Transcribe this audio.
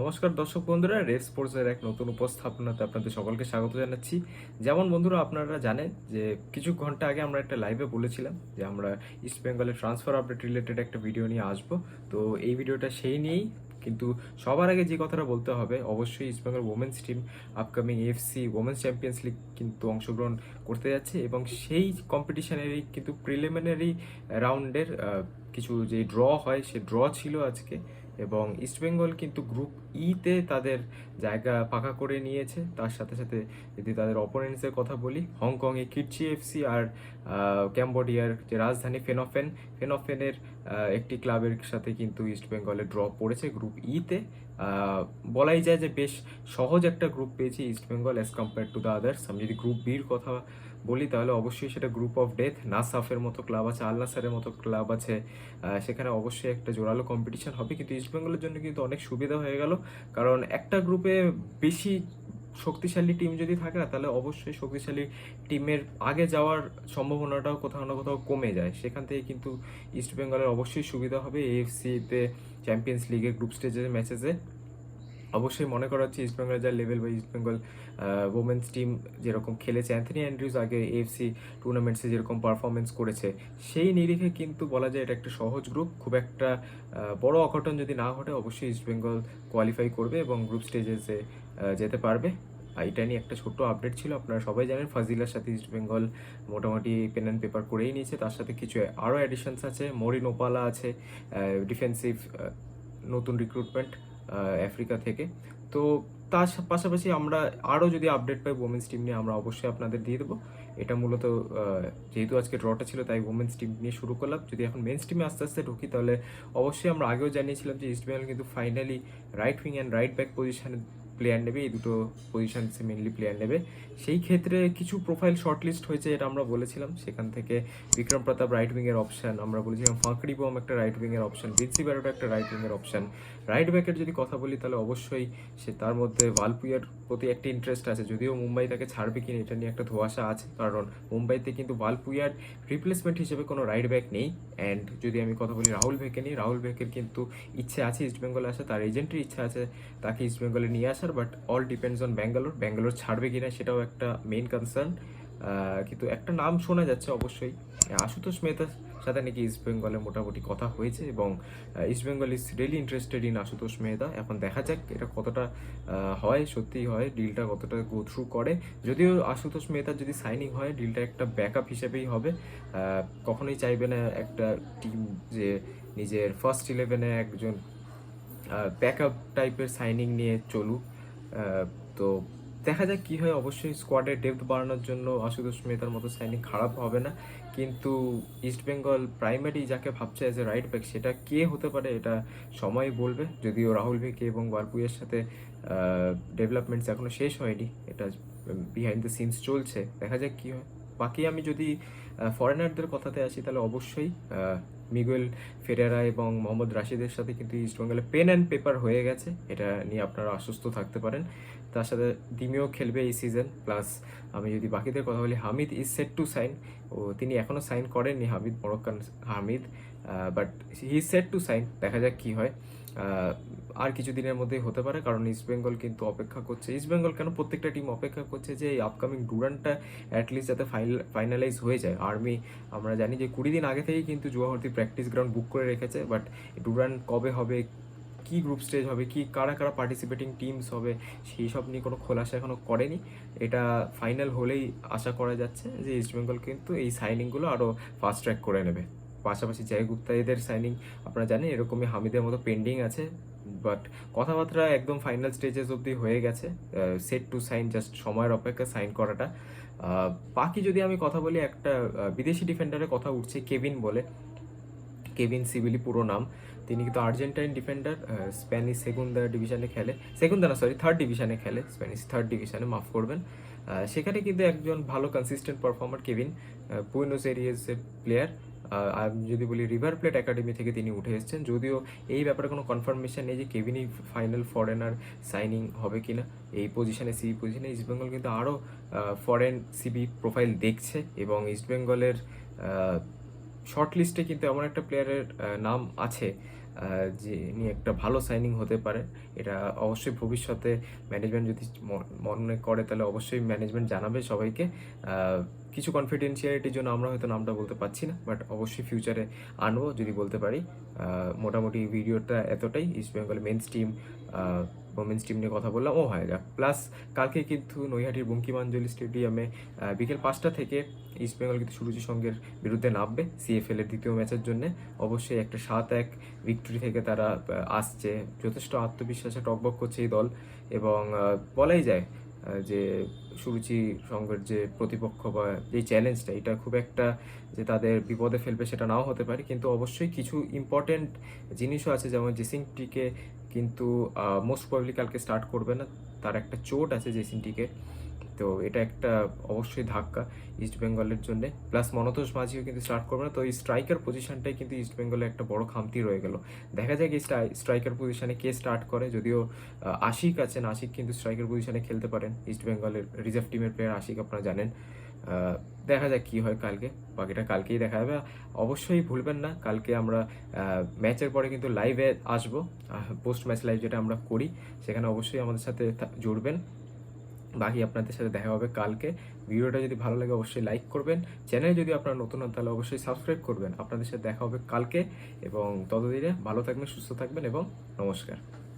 নমস্কার দর্শক বন্ধুরা রেড স্পোর্টসের এক নতুন উপস্থাপনাতে আপনাদের সকলকে স্বাগত জানাচ্ছি। যেমন বন্ধুরা আপনারা জানেন যে কিছু ঘণ্টা আগে আমরা একটা লাইভে বলেছিলাম যে আমরা ইস্ট বেঙ্গলের ট্রান্সফার আপডেট রিলেটেড একটা ভিডিও নিয়ে আসব। তো এই ভিডিওটা সেই নিয়েই, কিন্তু সবার আগে যে কথাটা বলতে হবে, অবশ্যই East Bengal women's team upcoming FC women's champions league কিন্তু অংশগ্রহণ করতে যাচ্ছে এবং সেই কম্পিটিশনেরই কিন্তু প্রিলিমিনারি রাউন্ডের কিছু যে ড্র হয়, সে ড্র ছিল আজকে এবং ইস্টবেঙ্গল কিন্তু গ্রুপ ইতে তাদের জায়গা পাকা করে নিয়েছে। তার সাথে সাথে যদি তাদের অপোনেন্টসের কথা বলি হংকংয়ে কিটচি এফসি আর ক্যাম্বোডিয়ার যে রাজধানী ফেনফেন ফেনফেনের একটি ক্লাবের সাথে কিন্তু ইস্টবেঙ্গলের ড্র পড়েছে গ্রুপ ইতে। বলাই যায় যে বেশ সহজ একটা গ্রুপ পেয়েছি East Bengal as compare to the others আমি যদি গ্রুপ বির কথা বলি, তাহলে অবশ্যই সেটা গ্রুপ অফ ডেথ নাসাফের মতো ক্লাব আছে আল নাসারের মতো ক্লাব আছে। সেখানে অবশ্যই একটা জোরালো কম্পিটিশন হবে। কিন্তু ইস্টবেঙ্গলের জন্য কিন্তু অনেক সুবিধা হয়ে গেল। কারণ একটা গ্রুপে বেশি শক্তিশালী টিম যদি থাকে না, তাহলে অবশ্যই শক্তিশালী টিমের আগে যাওয়ার সম্ভাবনাটাও কোথাও না কোথাও কমে যায়। সেখান থেকে কিন্তু ইস্টবেঙ্গলের অবশ্যই সুবিধা হবে। এএফসিতে চ্যাম্পিয়ন্স লিগে গ্রুপ স্টেজের ম্যাচেসে অবশ্যই মনে করা হচ্ছে ইস্টবেঙ্গলের যা লেভেল বা ইস্টবেঙ্গল ওমেন্স টিম যেরকম খেলেছে। অ্যান্থনি অ্যান্ড্রিউজ আগে এএফসি টুর্নামেন্টসে যেরকম পারফরমেন্স করেছে, সেই নিরিখে কিন্তু বলা যায় এটা একটা সহজ গ্রুপ খুব একটা বড় অঘটন যদি না ঘটে, অবশ্যই ইস্টবেঙ্গল কোয়ালিফাই করবে এবং গ্রুপ স্টেজেসে যেতে পারবে। আর এটা নিয়ে একটা ছোট্ট আপডেট ছিল, আপনারা সবাই জানেন ফাজিলার সাথে ইস্টবেঙ্গল মোটামুটি পেন অ্যান্ড পেপার করেই নিয়েছে। তার সাথে কিছু আরও অ্যাডিশনস আছে, মরিন ওপালা আছে ডিফেন্সিভ নতুন রিক্রুটমেন্ট আফ্রিকা থেকে। তো তার পাশাপাশি আমরা আরও যদি আপডেট পাই ওমেন্স টিম নিয়ে, আমরা অবশ্যই আপনাদের দিয়ে দেবো। এটা মূলত যেহেতু আজকে ড্রটা ছিল, তাই ওমেন্স টিম নিয়ে শুরু করলাম। যদি এখন মেন্স টিমে আস্তে আস্তে ঢুকি, তাহলে অবশ্যই আমরা আগেও জানিয়েছিলাম যে ইস্টবেঙ্গল কিন্তু finally right wing and right back পজিশনে প্লেয়ার নেবে, এই দুটো পজিশনসে মেনলি প্লেয়ার নেবে। সেই ক্ষেত্রে কিছু প্রোফাইল শর্টলিস্ট হয়েছে এটা আমরা বলেছিলাম। সেখান থেকে বিক্রম প্রতাপ রাইট উইংয়ের অপশন আমরা বলেছিলাম ফাঁকড়ি বোম একটা রাইট উইংয়ের অপশন বিনসি ব্যারোটা একটা রাইট উইংয়ের অপশন রাইট ব্যাকের যদি কথা বলি তাহলে অবশ্যই সে তার মধ্যে ভালপুইয়ার প্রতি একটা ইন্টারেস্ট আছে। যদিও মুম্বাই তাকে ছাড়বে কিনা এটা নিয়ে একটা ধোয়াশা আছে, কারণ মুম্বাইতে কিন্তু ভালপুইয়ার রিপ্লেসমেন্ট হিসেবে কোনো রাইট ব্যাক নেই। অ্যান্ড যদি আমি কথা বলি রাহুল ভেকে নিই রাহুল ভেকের কিন্তু ইচ্ছে আছে ইস্টবেঙ্গলে আসা, তার এজেন্টের ইচ্ছা আছে তাকে ইস্টবেঙ্গলে নিয়ে আসার but all depends on Bangalore Bangalore ছাড়বে কিনা সেটাও একটা মেইন কনসার্ন কিন্তু একটা নাম শোনা যাচ্ছে অবশ্যই। আশুতোষ মেহতার সাথে নাকি ইস্ট বেঙ্গলে মোটামুটি কথা হয়েছে এবং East Bengal is really interested in Ashutosh Mehta. এখন দেখা যাক এটা কতটা হয়, সত্যিই হয় ডিলটা কতটা গো থ্রু করে। যদিও আশুতোষ মেহতার যদি সাইনিং হয় ডিলটা একটা ব্যাকআপ হিসেবেই হবে। কখনোই চাইবে না একটা টিম যে নিজের ফার্স্ট ইলেভেনে একজন ব্যাকআপ টাইপের সাইনিং নিয়ে চলুক। তো দেখা যাক কি হয়। অবশ্যই স্কোয়াডের ডেপথ বাড়ানোর জন্য আশুতোষ মেহতার মতো সাইনিং খারাপ হবে না। কিন্তু ইস্টবেঙ্গল প্রাইমারি যাকে ভাবছে অ্যাজ এ রাইট ব্যাক সেটা কে হতে পারে এটা সময় বলবে। যদিও রাহুল ভিকে এবং বারপুইয়ের সাথে ডেভেলপমেন্টস এখনও শেষ হয়নি। এটা বিহাইন্ড দ্য সিনস চলছে। দেখা যাক কি হয়। বাকি আমি যদি ফরেনারদের কথাতে আসি তাহলে অবশ্যই মিগুয়েল ফেরেরা এবং মোহাম্মদ রাশিদের সাথে কিন্তু ইস্টবেঙ্গলে পেন অ্যান্ড পেপার হয়ে গেছে। এটা নিয়ে আপনারা আশ্বস্ত থাকতে পারেন। তার সাথে দিমিও খেলবে এই সিজন প্লাস আমি যদি বাকিদের কথা বলি, Hamid is set to sign ও, তিনি এখনও সাইন করেননি Hamid, Moroccan Hamid but he set to sign দেখা যাক কি হয়। আর কিছু দিনের মধ্যেই হতে পারে, কারণ ইস্টবেঙ্গল কিন্তু অপেক্ষা করছে। ইস্টবেঙ্গল কেন প্রত্যেকটা টিম অপেক্ষা করছে যে এই আপকামিং ডুরানটা অ্যাটলিস্ট যাতে ফাইনালাইজ হয়ে যায়। আর্মি আমরা জানি যে কুড়ি দিন আগে থেকেই কিন্তু জুয়াহর্তি প্র্যাকটিস গ্রাউন্ড বুক করে রেখেছে বাট ডুরান কবে হবে কি গ্রুপ স্টেজ হবে, কি, কারা কারা পার্টিসিপেটিং টিমস হবে, সেই সব নিয়ে কোনো খোলাসা এখনও করেনি। এটা ফাইনাল হলেই আশা করা যাচ্ছে যে ইস্টবেঙ্গল কিন্তু এই সাইনিংগুলো আরও ফাস্ট ট্র্যাক করে নেবে। পাশাপাশি জয় গুপ্তা এদের সাইনিং আপনারা জানেন, এরকমই হামিদের মতো পেন্ডিং আছে বাট কথাবার্তা একদম ফাইনাল স্টেজেস অবধি হয়ে গেছে সেট টু সাইন জাস্ট সময়ের অপেক্ষা সাইন করাটা। বাকি যদি আমি কথা বলি একটা বিদেশি ডিফেন্ডারের কথা উঠছে কেভিন বলে। কেভিন সিভিলি পুরো নাম। তিনি কিন্তু আর্জেন্টাইন ডিফেন্ডার স্প্যানিশ সেগুন্দা ডিভিশনে খেলে। সেগুন্দা না সরি থার্ড ডিভিশনে খেলে, স্প্যানিশ থার্ড ডিভিশনে মাফ করবেন। সেখানে কিন্তু একজন ভালো কনসিস্টেন্ট পারফর্মার কেভিন বুয়েনোস এরিয়াসের প্লেয়ার যদি বলি রিভার প্লেট একাডেমি থেকে তিনি উঠে এসেছেন। যদিও এই ব্যাপারে কোনো কনফার্মেশন নেই যে কেভিনই ফাইনাল ফরেনার সাইনিং হবে কিনা। এই পজিশনে সিবি পজিশনে ইস্টবেঙ্গল কিন্তু আরও ফরেন সিবি প্রোফাইল দেখছে এবং ইস্টবেঙ্গলের শর্ট লিস্টে কিন্তু এমন একটা প্লেয়ারের নাম আছে যে নিয়ে একটা ভালো সাইনিং হতে পারে। এটা অবশ্যই ভবিষ্যতে ম্যানেজমেন্ট যদি মনে করে, তাহলে অবশ্যই ম্যানেজমেন্ট জানাবে সবাইকে। কিছু কনফিডেন্সিয়ালিটির জন্য আমরা হয়তো নামটা বলতে পারছি না বাট অবশ্যই ফিউচারে আনব যদি বলতে পারি। মোটামুটি ভিডিওটা এতটাই। East Bengal men's team women's team নিয়ে কথা বললাম, ও হয়ে যাক। প্লাস কালকে কিন্তু নৈহাটির বঙ্কিমাঞ্জলি স্টেডিয়ামে বিকেল পাঁচটা থেকে ইস্টবেঙ্গল কিন্তু সুরুচি সঙ্গের বিরুদ্ধে নামবে সিএফএল এর দ্বিতীয় ম্যাচের জন্য। অবশ্যই একটা সাত এক ভিক্টরি থেকে তারা আসছে। যথেষ্ট আত্মবিশ্বাসে টকবক করছে এই দল। এবং বলাই যায় যে সুরুচি সঙ্গের যে প্রতিপক্ষ বা যে চ্যালেঞ্জটা এটা খুব একটা যে তাদের বিপদে ফেলবে সেটা নাও হতে পারে। কিন্তু অবশ্যই কিছু ইম্পর্টেন্ট জিনিসও আছে, যেমন জেসিংটিকে কিন্তু মোস্ট প্রবলি কালকে স্টার্ট করবে না, তার একটা চোট আছে জেসিংটিকে তো এটা একটা অবশ্যই ধাক্কা ইস্ট বেঙ্গলের জন্য। প্লাস মনতোষ মাঝিও কিন্তু স্টার্ট করবে না, তো এই স্ট্রাইকার পজিশনটাই কিন্তু ইস্ট বেঙ্গলের একটা বড় খামতি রয়ে গেল। দেখা যায় কি স্ট্রাইকার পজিশনে কে স্টার্ট করে, যদিও আশিক আছেন, আশিক কিন্তু স্ট্রাইকার পজিশনে খেলতে পারেন ইস্ট বেঙ্গলের রিজার্ভ টিমের প্লেয়ার আশিক, আপনারা জানেন। দেখা যাক কি হয় কালকে, বাকিটা কালকেই দেখা যাবে। অবশ্যই ভুলবেন না, কালকে আমরা ম্যাচের পরে কিন্তু লাইভে আসব। পোস্ট ম্যাচ লাইভ যেটা আমরা করি, সেখানে অবশ্যই আমাদের সাথে জুড়বেন। বাকি আপনাদের সাথে দেখা হবে কালকে। ভিডিওটা যদি ভালো লাগে অবশ্যই লাইক করবেন। চ্যানেলে যদি আপনারা নতুন হন তাহলে অবশ্যই সাবস্ক্রাইব করবেন। আপনাদের সাথে দেখা হবে কালকে এবং ততদিনে ভালো থাকবেন, সুস্থ থাকবেন এবং নমস্কার।